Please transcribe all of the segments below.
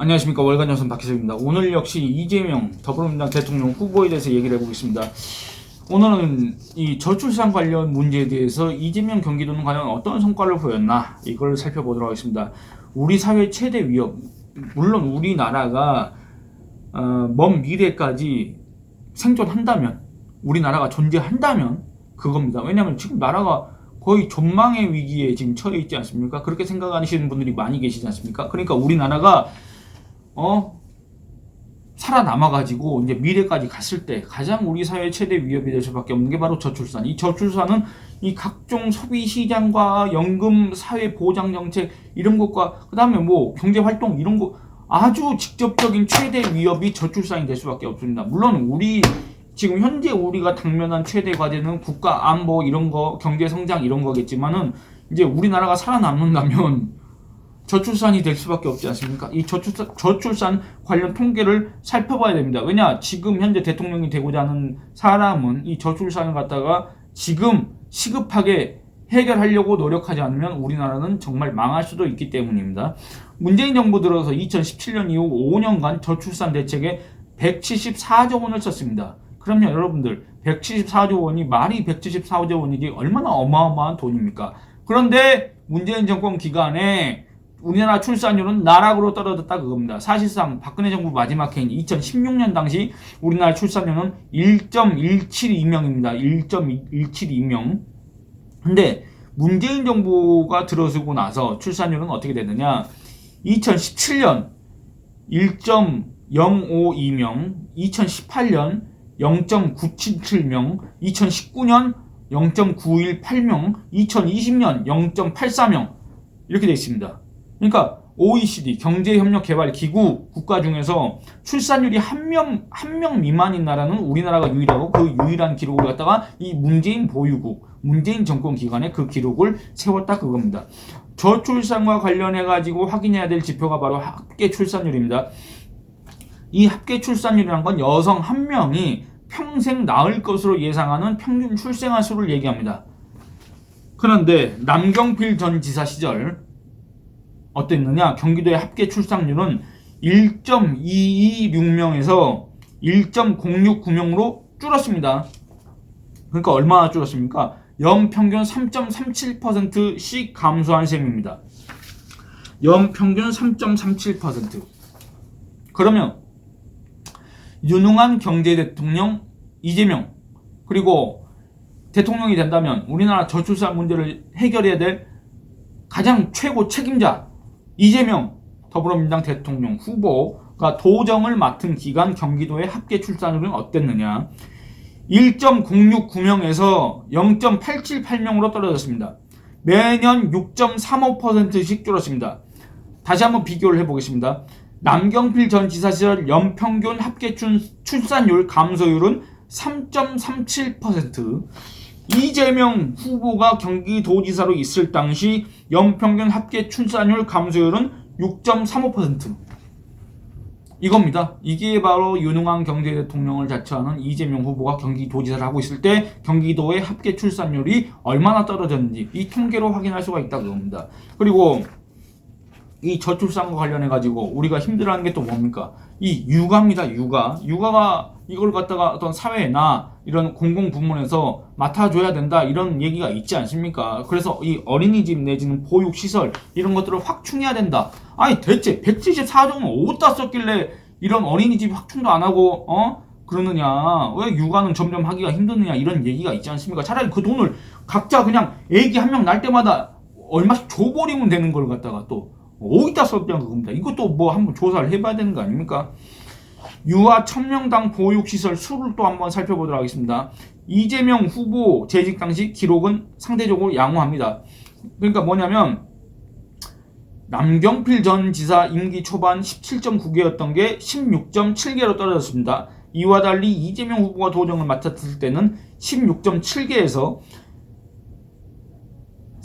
안녕하십니까 월간 여성 박희석입니다. 오늘 역시 이재명 더불어민주당 대통령 후보에 대해서 얘기를 해보겠습니다. 오늘은 이 저출산 관련 문제에 대해서 이재명 경기도는 과연 어떤 성과를 보였나 이걸 살펴보도록 하겠습니다. 우리 사회 최대 위협 물론 우리나라가 어, 먼 미래까지 생존한다면 우리나라가 존재한다면 그겁니다. 왜냐하면 지금 나라가 거의 전망의 위기에 지금 처해 있지 않습니까? 그렇게 생각하시는 분들이 많이 계시지 않습니까? 그러니까 우리나라가 어 살아남아가지고 이제 미래까지 갔을 때 가장 우리 사회 최대 위협이 될 수밖에 없는 게 바로 저출산. 이 저출산은 이 각종 소비 시장과 연금 사회 보장 정책 이런 것과 그다음에 뭐 경제 활동 이런 거 아주 직접적인 최대 위협이 저출산이 될 수밖에 없습니다. 물론 우리 지금 현재 우리가 당면한 최대 과제는 국가 안보 이런 거 경제 성장 이런 거겠지만은 이제 우리나라가 살아남는다면 저출산이 될 수밖에 없지 않습니까? 이 저출산, 저출산 관련 통계를 살펴봐야 됩니다. 왜냐, 지금 현재 대통령이 되고자 하는 사람은 이 저출산을 갖다가 지금 시급하게 해결하려고 노력하지 않으면 우리나라는 정말 망할 수도 있기 때문입니다. 문재인 정부 들어서 2017년 이후 5년간 저출산 대책에 174조 원을 썼습니다. 그럼요, 여러분들, 174조 원이 말이 174조 원이지 얼마나 어마어마한 돈입니까? 그런데 문재인 정권 기간에 우리나라 출산율은 나락으로 떨어졌다 그겁니다. 사실상 박근혜 정부 마지막 해인 2016년 당시 우리나라 출산율은 1.172명입니다. 1.172명. 근데 문재인 정부가 들어서고 나서 출산율은 어떻게 됐느냐? 2017년 1.052명, 2018년 0.977명, 2019년 0.918명, 2020년 0.84명 이렇게 되어 있습니다. 그러니까 OECD 경제협력개발기구 국가 중에서 출산율이 한 명 한 명 미만인 나라는 우리나라가 유일하고 그 유일한 기록을 갖다가 이 문재인 보유국 문재인 정권 기간에 그 기록을 세웠다 그겁니다. 저출산과 관련해 가지고 확인해야 될 지표가 바로 합계 출산율입니다. 이 합계 출산율이란 건 여성 한 명이 평생 낳을 것으로 예상하는 평균 출생아 수를 얘기합니다. 그런데 남경필 전 지사 시절 어땠느냐? 경기도의 합계 출산율은 1.226명에서 1.069명으로 줄었습니다. 그러니까 얼마나 줄었습니까? 연평균 3.37%씩 감소한 셈입니다. 연평균 3.37%. 그러면 유능한 경제 대통령 이재명 그리고 대통령이 된다면 우리나라 저출산 문제를 해결해야 될 가장 최고 책임자 이재명 더불어민주당 대통령 후보가 도정을 맡은 기간 경기도의 합계 출산율은 어땠느냐? 1.069명에서 0.878명으로 떨어졌습니다. 매년 6.35%씩 줄었습니다. 다시 한번 비교를 해보겠습니다. 남경필 전 지사 시절 연평균 합계 출산율 감소율은 3.37%, 이재명 후보가 경기도지사로 있을 당시 연평균 합계 출산율 감소율은 6.35% 이겁니다. 이게 바로 유능한 경제 대통령을 자처하는 이재명 후보가 경기도지사를 하고 있을 때 경기도의 합계 출산율이 얼마나 떨어졌는지 이 통계로 확인할 수가 있다 그겁니다. 그리고 이 저출산과 관련해 가지고 우리가 힘들어하는 게 또 뭡니까? 이 육아입니다. 육아. 육아가 이걸 갖다가 어떤 사회나 이런 공공 부문에서 맡아줘야 된다 이런 얘기가 있지 않습니까? 그래서 이 어린이집 내지는 보육 시설 이런 것들을 확충해야 된다. 아니 대체 174조는 어디다 썼길래 이런 어린이집 확충도 안 하고 어 그러느냐? 왜 육아는 점점 하기가 힘드느냐 이런 얘기가 있지 않습니까? 차라리 그 돈을 각자 그냥 애기 한 명 날 때마다 얼마씩 줘버리면 되는 걸 갖다가 또 어디다 썼냐는 겁니다. 이것도 뭐 한번 조사를 해봐야 되는 거 아닙니까? 유아 천명당 보육시설 수를 또 한번 살펴보도록 하겠습니다. 이재명 후보 재직 당시 기록은 상대적으로 양호합니다. 그러니까 뭐냐면 남경필 전 지사 임기 초반 17.9개였던 게 16.7개로 떨어졌습니다. 이와 달리 이재명 후보가 도정을 맡았을 때는 16.7개에서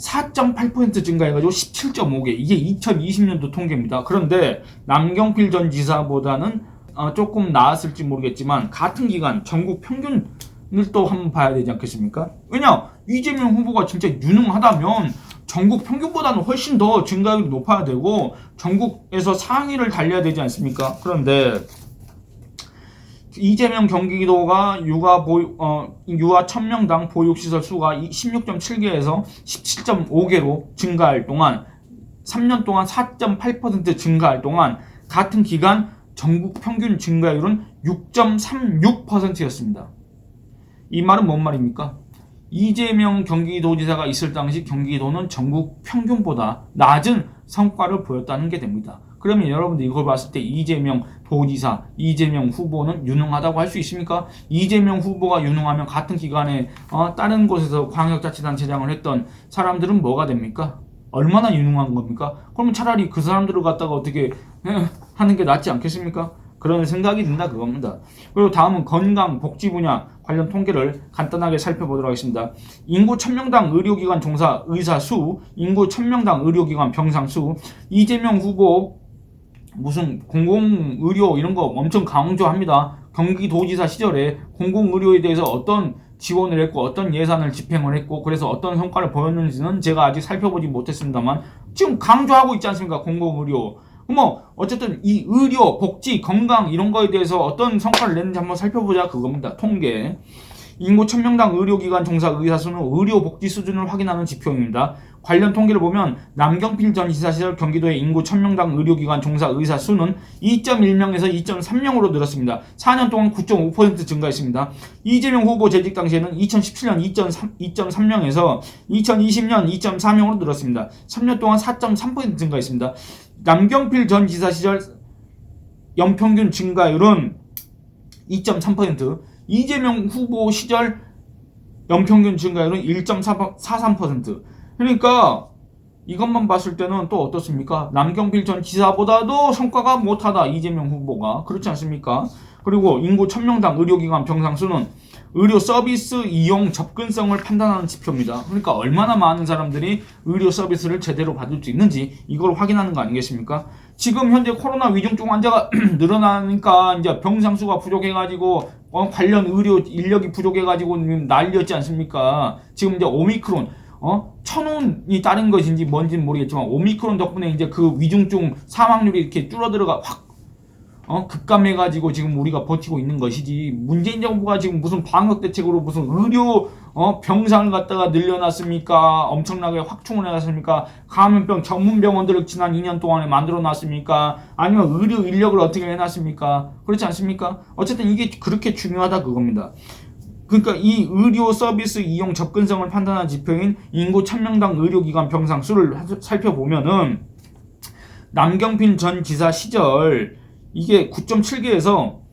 4.8% 증가해가지고 17.5개. 이게 2020년도 통계입니다. 그런데 남경필 전 지사보다는 어, 조금 나았을지 모르겠지만 같은 기간 전국 평균을 또 한번 봐야 되지 않겠습니까? 왜냐 이재명 후보가 진짜 유능하다면 전국 평균보다는 훨씬 더 증가율이 높아야 되고 전국에서 상위를 달려야 되지 않습니까? 그런데 이재명 경기도가 육아 보유 어 육아 1000명당 보육 시설 수가 16.7개에서 17.5개로 증가할 동안 3년 동안 4.8% 증가할 동안 같은 기간 전국 평균 증가율은 6.36%였습니다. 이 말은 뭔 말입니까? 이재명 경기도지사가 있을 당시 경기도는 전국 평균보다 낮은 성과를 보였다는 게 됩니다. 그러면 여러분들 이걸 봤을 때 이재명 도지사, 이재명 후보는 유능하다고 할 수 있습니까? 이재명 후보가 유능하면 같은 기간에 어, 다른 곳에서 광역자치단체장을 했던 사람들은 뭐가 됩니까? 얼마나 유능한 겁니까? 그러면 차라리 그 사람들을 갖다가 어떻게 에, 하는 게 낫지 않겠습니까? 그런 생각이 든다 그겁니다. 그리고 다음은 건강 복지 분야 관련 통계를 간단하게 살펴보도록 하겠습니다. 인구 1000명당 의료기관 종사 의사 수, 인구 1000명당 의료기관 병상 수, 이재명 후보 무슨 공공의료 이런 거 엄청 강조합니다. 경기도지사 시절에 공공의료에 대해서 어떤 지원을 했고 어떤 예산을 집행을 했고 그래서 어떤 성과를 보였는지는 제가 아직 살펴보지 못했습니다만 지금 강조하고 있지 않습니까? 공공의료. 뭐 어쨌든 이 의료, 복지, 건강 이런 거에 대해서 어떤 성과를 냈는지 한번 살펴보자 그겁니다. 통계. 인구 1000명당 의료기관 종사 의사 수는 의료 복지 수준을 확인하는 지표입니다. 관련 통계를 보면 남경필 전 지사 시절 경기도의 인구 1000명당 의료기관 종사 의사 수는 2.1명에서 2.3명으로 늘었습니다. 4년 동안 9.5% 증가했습니다. 이재명 후보 재직 당시에는 2017년 2.3, 2.3명에서 2020년 2.4명으로 늘었습니다. 3년 동안 4.3% 증가했습니다. 남경필 전 지사 시절 연평균 증가율은 2.3%, 이재명 후보 시절 연평균 증가율은 1.43%. 그러니까 이것만 봤을 때는 또 어떻습니까? 남경필 전 지사보다도 성과가 못하다 이재명 후보가 그렇지 않습니까? 그리고 인구 1000명당 의료기관 병상 수는 의료 서비스 이용 접근성을 판단하는 지표입니다. 그러니까 얼마나 많은 사람들이 의료 서비스를 제대로 받을 수 있는지 이걸 확인하는 거 아니겠습니까? 지금 현재 코로나 위중증 환자가 늘어나니까 이제 병상 수가 부족해가지고 어, 관련 의료 인력이 부족해가지고 난리였지 않습니까? 지금 이제 오미크론 어 천운이 다른 것인지 뭔지는 모르겠지만 오미크론 덕분에 이제 그 위중증 사망률이 이렇게 줄어들어가 확 어, 급감해가지고 지금 우리가 버티고 있는 것이지 문재인 정부가 지금 무슨 방역 대책으로 무슨 의료 어, 병상을 갖다가 늘려놨습니까? 엄청나게 확충을 해놨습니까? 감염병 전문 병원들을 지난 2년 동안에 만들어놨습니까? 아니면 의료 인력을 어떻게 해놨습니까? 그렇지 않습니까? 어쨌든 이게 그렇게 중요하다 그겁니다. 그러니까 이 의료 서비스 이용 접근성을 판단한 지표인 인구 1000명당 의료기관 병상 수를 살펴보면은 남경필 전 지사 시절 이게 9.7개에서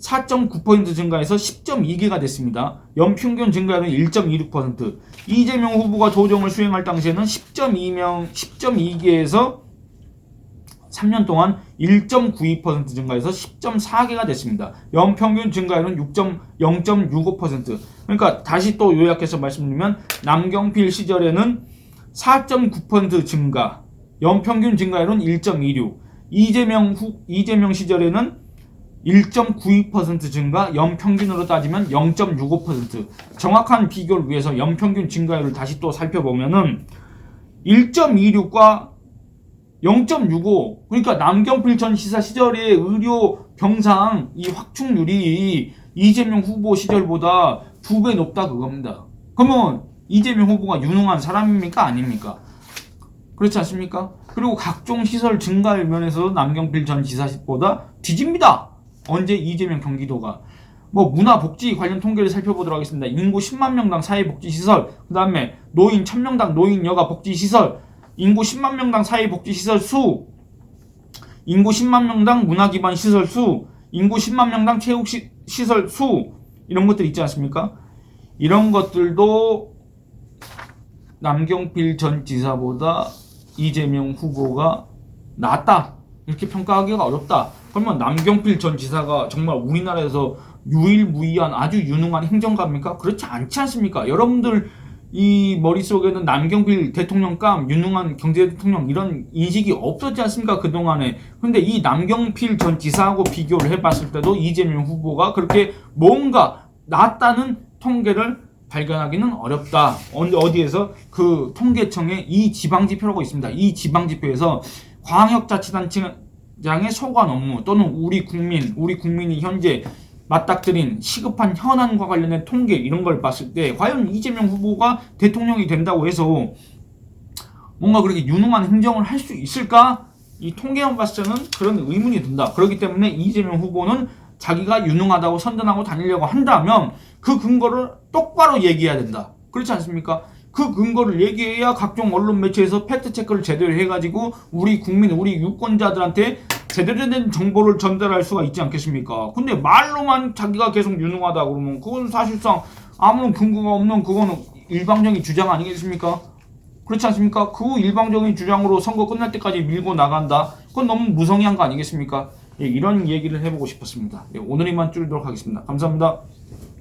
4.9% 증가해서 10.2개가 됐습니다. 연평균 증가율은 1.26%. 이재명 후보가 조정을 수행할 당시에는 10.2명 10.2개에서 3년 동안 1.92% 증가해서 10.4개가 됐습니다. 연평균 증가율은 6.0.65%. 그러니까 다시 또 요약해서 말씀드리면 남경필 시절에는 4.9% 증가, 연평균 증가율은 1.26. 이재명 후 이재명 시절에는 1.92% 증가, 연평균으로 따지면 0.65%. 정확한 비교를 위해서 연평균 증가율을 다시 또 살펴보면은 1.26과 0.65 그러니까 남경필 전 시사 시절의 의료 병상 이 확충률이 이재명 후보 시절보다 두 배 높다 그겁니다. 그러면 이재명 후보가 유능한 사람입니까 아닙니까? 그렇지 않습니까? 그리고 각종 시설 증가율 면에서도 남경필 전 지사보다 뒤집니다. 언제 이재명 경기도가 뭐 문화 복지 관련 통계를 살펴보도록 하겠습니다. 인구 10만 명당 사회 복지 시설, 그 다음에 노인 1000명당 노인 여가 복지 시설, 인구 10만 명당 사회 복지 시설 수, 인구 10만 명당 문화 기반 시설 수, 인구 10만 명당 체육시설 수, 이런 것들 있지 않습니까? 이런 것들도 남경필 전 지사보다 이재명 후보가 낫다. 이렇게 평가하기가 어렵다. 그러면 남경필 전 지사가 정말 우리나라에서 유일무이한 아주 유능한 행정가입니까? 그렇지 않지 않습니까? 여러분들 이 머릿속에는 남경필 대통령감, 유능한 경제 대통령 이런 인식이 없었지 않습니까? 그동안에. 근데 이 남경필 전 지사하고 비교를 해봤을 때도 이재명 후보가 그렇게 뭔가 낫다는 통계를 발견하기는 어렵다. 어디- 어디에서 그 통계청에 이 지방 지표라고 있습니다. 이 지방 지표에서 광역자치단체장의 소관 업무 또는 우리 국민, 우리 국민이 현재 맞닥뜨린 시급한 현안과 관련된 통계 이런 걸 봤을 때 과연 이재명 후보가 대통령이 된다고 해서 뭔가 그렇게 유능한 행정을 할 수 있을까? 이 통계만 봤을 때는 그런 의문이 든다. 그렇기 때문에 이재명 후보는 자기가 유능하다고 선전하고 다니려고 한다면 그 근거를 똑바로 얘기해야 된다. 그렇지 않습니까? 그 근거를 얘기해야 각종 언론 매체에서 팩트 체크를 제대로 해가지고 우리 국민, 우리 유권자들한테 제대로 된 정보를 전달할 수가 있지 않겠습니까? 근데 말로만 자기가 계속 유능하다 그러면 그건 사실상 아무런 근거가 없는 그거는 일방적인 주장 아니겠습니까? 그렇지 않습니까? 그 일방적인 주장으로 선거 끝날 때까지 밀고 나간다. 그건 너무 무성의한 거 아니겠습니까? 예, 이런 얘기를 해보고 싶었습니다. 예, 오늘 이만 줄이도록 하겠습니다. 감사합니다.